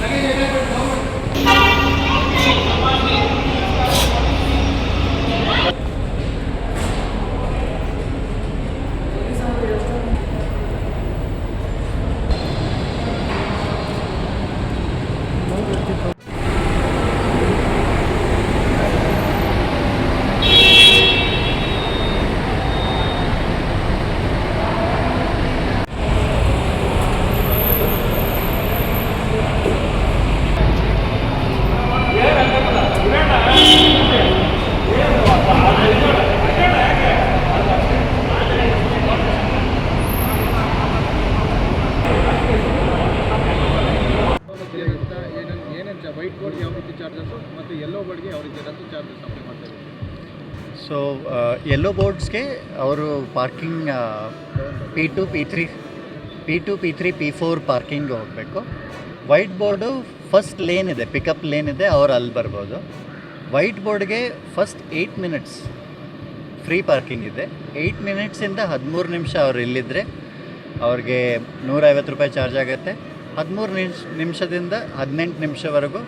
ನಗೇ ನಗೇಬಿಟ್ಟು ಹೋಗು white board ಯಾವ ರೀತಿ ಚಾರ್ಜಸ್ಸು ಮತ್ತು ಯೆಲ್ಲೋ ಬೋರ್ಡ್ಗೆ ಯಾವ ರೀತಿ ಚಾರ್ಜಸ್ ಅಪ್ಲೈ ಮಾಡ್ತಾ ಸೊ ಯೆಲ್ಲೋ ಬೋರ್ಡ್ಸ್ಗೆ ಅವರು parking P two P three P two P three P four parking ಹೋಗಬೇಕು. ವೈಟ್ ಬೋರ್ಡು ಫಸ್ಟ್ ಲೇನ್ ಇದೆ ಪಿಕಪ್ ಲೇನ್ ಇದೆ, ಅವ್ರು ಅಲ್ಲಿ ಬರ್ಬೋದು. White ಬೋರ್ಡ್ಗೆ first eight minutes free parking ಇದೆ. ಏಯ್ಟ್ ಮಿನಿಟ್ಸಿಂದ ಹದಿಮೂರು ನಿಮಿಷ ಅವ್ರು ಇಲ್ಲಿದ್ದರೆ ಅವ್ರಿಗೆ ನೂರೈವತ್ತು ರೂಪಾಯಿ ಚಾರ್ಜ್ ಆಗುತ್ತೆ. ಹದಿಮೂರು ನಿಮಿಷ ನಿಮಿಷದಿಂದ ಹದಿನೆಂಟು ನಿಮಿಷವರೆಗೂ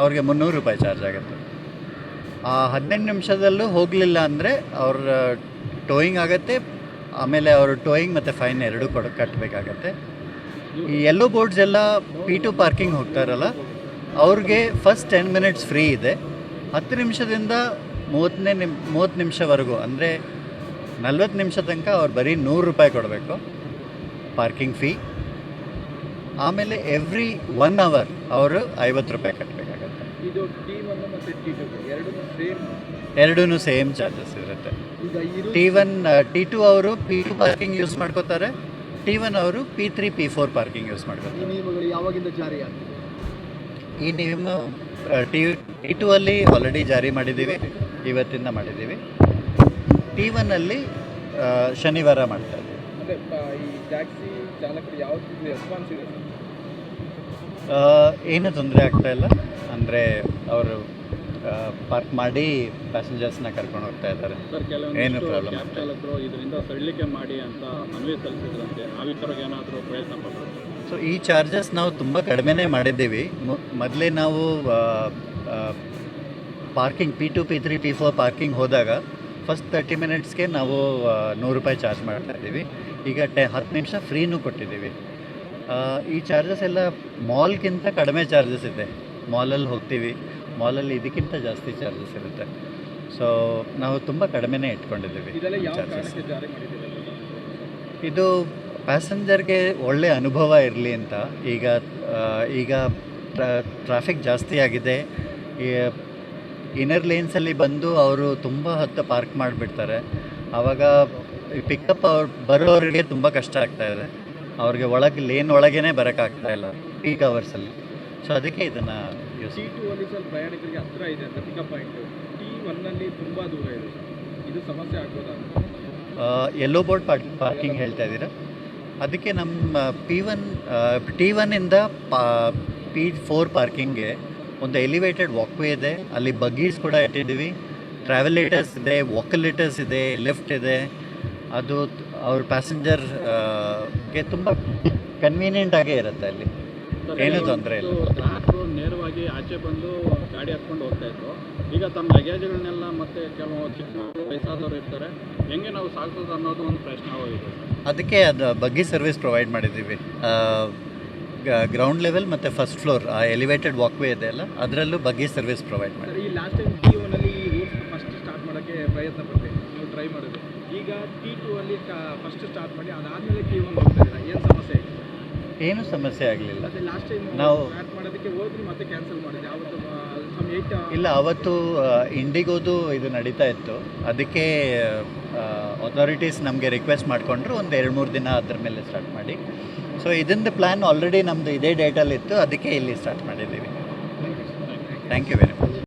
ಅವ್ರಿಗೆ ಮುನ್ನೂರು ರೂಪಾಯಿ ಚಾರ್ಜ್ ಆಗುತ್ತೆ. ಆ ಹದಿನೆಂಟು ನಿಮಿಷದಲ್ಲೂ ಹೋಗಲಿಲ್ಲ ಅಂದರೆ ಅವ್ರ ಟೋಯಿಂಗ್ ಆಗುತ್ತೆ, ಆಮೇಲೆ ಅವರು ಟೋಯಿಂಗ್ ಮತ್ತು ಫೈನ್ ಎರಡೂ ಕೊಡ ಕಟ್ಟಬೇಕಾಗತ್ತೆ ಈ ಎಲ್ಲೋ ಬೋರ್ಡ್ಸ್ ಎಲ್ಲ ಪಿ ಟು ಪಾರ್ಕಿಂಗ್ ಹೋಗ್ತಾರಲ್ಲ, ಅವ್ರಿಗೆ ಫಸ್ಟ್ ಟೆನ್ ಮಿನಿಟ್ಸ್ ಫ್ರೀ ಇದೆ. ಹತ್ತು ನಿಮಿಷದಿಂದ ಮೂವತ್ತನೇ ನಿಮ್, ಮೂವತ್ತು ನಿಮಿಷವರೆಗೂ ಅಂದರೆ ನಲ್ವತ್ತು ನಿಮಿಷ ತನಕ ಅವ್ರು ಬರೀ ನೂರು ರೂಪಾಯಿ ಕೊಡಬೇಕು ಪಾರ್ಕಿಂಗ್ ಫೀ ಆಮೇಲೆ ಎವ್ರಿ ಒನ್ ಅವರ್ ಅವರು ಐವತ್ತು ರೂಪಾಯಿ ಕಟ್ಟಬೇಕಾಗತ್ತೆ ಇದು ಟಿ ಒನ್ ಮತ್ತು ಟಿ ಟು ಎರಡು ಸೇಮ್ ಎರಡೂ ಸೇಮ್ ಚಾರ್ಜಸ್ ಇರುತ್ತೆ. ಟಿ ಒನ್ ಟಿ ಟು ಅವರು ಪಿ ಟು ಪಾರ್ಕಿಂಗ್ ಯೂಸ್ ಮಾಡ್ಕೋತಾರೆ. ಟಿ ಒನ್ ಅವರು P three P four parking use ಈ ಮಾಡ್ಕೋತಾರೆ ನಿಯಮಗಳು ಯಾವಾಗಿಂದ ಜಾರಿ ಆಗ್ತದೆ? ಈ ನಿಯಮ ಟಿ ಟಿ ಟು ಅಲ್ಲಿ ಆಲ್ರೆಡಿ ಜಾರಿ ಮಾಡಿದ್ದೀವಿ. ಇವತ್ತಿಂದ ಮಾಡಿದ್ದೀವಿ. ಟಿ ಒನ್ನಲ್ಲಿ ಶನಿವಾರ ಮಾಡ್ತಾರೆ ಟ್ಯಾಕ್ಸಿ ಚಾಲಕರು ಯಾವ ರೆಸ್ಪಾನ್ಸ್ ಏನೂ ತೊಂದರೆ ಆಗ್ತಾ ಇಲ್ಲ. ಅಂದರೆ ಅವರು ಪಾರ್ಕ್ ಮಾಡಿ ಪ್ಯಾಸೆಂಜರ್ಸ್ನ ಕರ್ಕೊಂಡು ಹೋಗ್ತಾ ಇದ್ದಾರೆ. ಸರ್ ಏನು ಪ್ರಾಬ್ಲಮ್ ಚಾಲಕರು ಇದರಿಂದ ಸಡಿಲಿಕೆ ಮಾಡಿ ಅಂತ ಮನವಿ ಸಲ್ಲಿಸಿದ್ರಂತೆ. ಆ ವಿಚಾರಕ್ಕೆ ಏನಾದರೂ ಪ್ರಯತ್ನ ಪಟ್ಟರು ಸೊ ಈ ಚಾರ್ಜಸ್ ನಾವು ತುಂಬ ಕಡಿಮೆನೇ ಮಾಡಿದ್ದೀವಿ. ಮೊದಲೇ ನಾವು parking P two P three P four parking ಹೋದಾಗ ಫಸ್ಟ್ ತರ್ಟಿ ಮಿನಿಟ್ಸ್ಗೆ ನಾವು ನೂರು ರೂಪಾಯಿ ಚಾರ್ಜ್ ಮಾಡ್ತಾ ಇದ್ದೀವಿ. ಈಗ ಟೆ ಹತ್ತು ನಿಮಿಷ ಫ್ರೀನೂ ಕೊಟ್ಟಿದ್ದೀವಿ. ಈ ಚಾರ್ಜಸ್ ಎಲ್ಲ ಮಾಲ್ಗಿಂತ ಕಡಿಮೆ ಚಾರ್ಜಸ್ ಇದೆ. ಮಾಲಲ್ಲಿ ಹೋಗ್ತೀವಿ. ಮಾಲಲ್ಲಿ ಇದಕ್ಕಿಂತ ಜಾಸ್ತಿ ಚಾರ್ಜಸ್ ಇರುತ್ತೆ. ಸೊ ನಾವು ತುಂಬ ಕಡಿಮೆನೇ ಇಟ್ಕೊಂಡಿದ್ದೀವಿ ಚಾರ್ಜಸ್ ಇದು ಪ್ಯಾಸೆಂಜರ್ಗೆ ಒಳ್ಳೆಯ ಅನುಭವ ಇರಲಿ ಅಂತ. ಈಗ ಈಗ ಟ್ರಾಫಿಕ್ ಜಾಸ್ತಿ ಆಗಿದೆ. ಈ ಇನ್ನರ್ ಲೇನ್ಸಲ್ಲಿ ಬಂದು ಅವರು ತುಂಬ ಹೊತ್ತು ಪಾರ್ಕ್ ಮಾಡಿಬಿಡ್ತಾರೆ. ಆವಾಗ ಪಿಕಪ್ ಅವ್ರು ಬರೋರಿಗೆ ತುಂಬ ಕಷ್ಟ ಆಗ್ತಾಯಿದೆ ಇದೆ. ಅವ್ರಿಗೆ ಒಳಗೆ ಲೇನ್ ಒಳಗೇನೆ ಬರೋಕ್ಕಾಗ್ತಾ ಇಲ್ಲ ಪೀಕ್ ಅವರ್ಸಲ್ಲಿ ಸೊ ಅದಕ್ಕೆ ಇದನ್ನು ಯೂಸ್ ಟು ಅಲ್ಲಿ ಪ್ರಯಾಣಿಕರಿಗೆ ಹತ್ತಿರ ಇದೆ ಅಂತ ಪಿಕಪ್ ಪಾಯಿಂಟ್ ಟಿ ಒನ್ನಲ್ಲಿ ತುಂಬ ದೂರ ಇದೆ ಇದು ಸಮಸ್ಯೆ ಆಗ್ಬೋದಾ ಎಲ್ಲೋ ಬೋರ್ಡ್ ಪಾರ್ಕಿಂಗ್ ಹೇಳ್ತಾ ಇದ್ದೀರಾ? ಅದಕ್ಕೆ ನಮ್ಮ ಪಿ ಒನ್ ಟಿ ಒನ್ನಿಂದ ಇಂದ ಪಿ ಫೋರ್ ಪಾರ್ಕಿಂಗ್ಗೆ ಒಂದು ಎಲಿವೇಟೆಡ್ ವಾಕ್ವೇ ಇದೆ. ಅಲ್ಲಿ ಬಗ್ಗೀಸ್ ಕೂಡ ಇಟ್ಟಿದ್ದೀವಿ. ಟ್ರಾವೆಲೇಟರ್ಸ್ ಇದೆ ವಾಕಲೇಟರ್ಸ್ ಇದೆ ಲಿಫ್ಟ್ ಇದೆ. ಅದು ಅವ್ರ ಪ್ಯಾಸೆಂಜರ್ಗೆ ತುಂಬ ಕನ್ವೀನಿಯೆಂಟ್ ಆಗೇ ಇರುತ್ತೆ ಅಲ್ಲಿ. ಏನೂ ತೊಂದರೆ ಇಲ್ಲ. ಗ್ರಾಹಕರು ನೇರವಾಗಿ ಆಚೆ ಬಂದು ಗಾಡಿ ಹತ್ಕೊಂಡು ಹೋಗ್ತಾ ಇದ್ರು. ಈಗ ತಮ್ಮ ಲಗೇಜ್ಗಳನ್ನೆಲ್ಲ ಮತ್ತೆ ಕೆಲವು ಚಿಕ್ಕ ವಯಸ್ಸಾದವರು ಇರ್ತಾರೆ. ಹೆಂಗೆ ನಾವು ಸಾಗಿಸೋದು ಅನ್ನೋದು ಒಂದು ಪ್ರಶ್ನೆ ಆಗೋಗಿದೆ ಅದಕ್ಕೆ ಅದು ಬಗ್ಗಿ ಸರ್ವಿಸ್ ಪ್ರೊವೈಡ್ ಮಾಡಿದ್ದೀವಿ. ಗ್ರೌಂಡ್ ಲೆವೆಲ್ ಮತ್ತು ಫಸ್ಟ್ ಫ್ಲೋರ್ ಆ ಎಲಿವೇಟೆಡ್ ವಾಕ್ವೇ ಇದೆ ಅಲ್ಲ ಅದರಲ್ಲೂ ಬಗ್ಗಿ ಸರ್ವಿಸ್ ಪ್ರೊವೈಡ್ ಮಾಡಿ ಈ ಲಾಸ್ಟ್ ಟೈಮ್ ಜೀವನಲ್ಲಿ ಈ ರೂಲ್ಸ್ ಫಸ್ಟ್ ಸ್ಟಾರ್ಟ್ ಮಾಡೋಕ್ಕೆ ಪ್ರಯತ್ನ ಪಟ್ಟೆ ನೀವು ಟ್ರೈ ಮಾಡೋದು ಈಗ ಟಿ ಟು ಅಲ್ಲಿ ಫಸ್ಟ್ ಸ್ಟಾರ್ಟ್ ಮಾಡಿ ಅದಾದಮೇಲೆ ಟಿ ಒನ್ ಹೋಗ್ತಾ ಇದ್ದೀರಾ ಏನು ಸಮಸ್ಯೆ ಏನು ಸಮಸ್ಯೆ ಆಗಲಿಲ್ಲ. ಲಾಸ್ಟ್ ಟೈಮ್ ನಾವು- ಸ್ಟಾರ್ಟ್ ಮಾಡೋದಕ್ಕೆ ಹೋದ್ರಿ ಮತ್ತೆ ಕ್ಯಾನ್ಸಲ್ ಮಾಡಿದೆ. ಅವತ್ತು ಸಮ್ ಏಯ್ಟ್ ಇಲ್ಲ ಅವತ್ತು ಇಂಡಿಗೋದು ಇದು ನಡೀತಾ ಇತ್ತು. ಅದಕ್ಕೆ ಅಥಾರಿಟೀಸ್ ನಮಗೆ ರಿಕ್ವೆಸ್ಟ್ ಮಾಡಿಕೊಂಡ್ರು ಒಂದು ಎರಡು ಮೂರು ದಿನ ಅದ್ರ ಮೇಲೆ ಸ್ಟಾರ್ಟ್ ಮಾಡಿ. ಸೊ ಇದರಿಂದ ಪ್ಲ್ಯಾನ್ ಆಲ್ರೆಡಿ ನಮ್ಮದು ಇದೇ ಡೇಟಲ್ಲಿತ್ತು ಅದಕ್ಕೆ ಇಲ್ಲಿ ಸ್ಟಾರ್ಟ್ ಮಾಡಿದ್ದೀವಿ. Thank you very much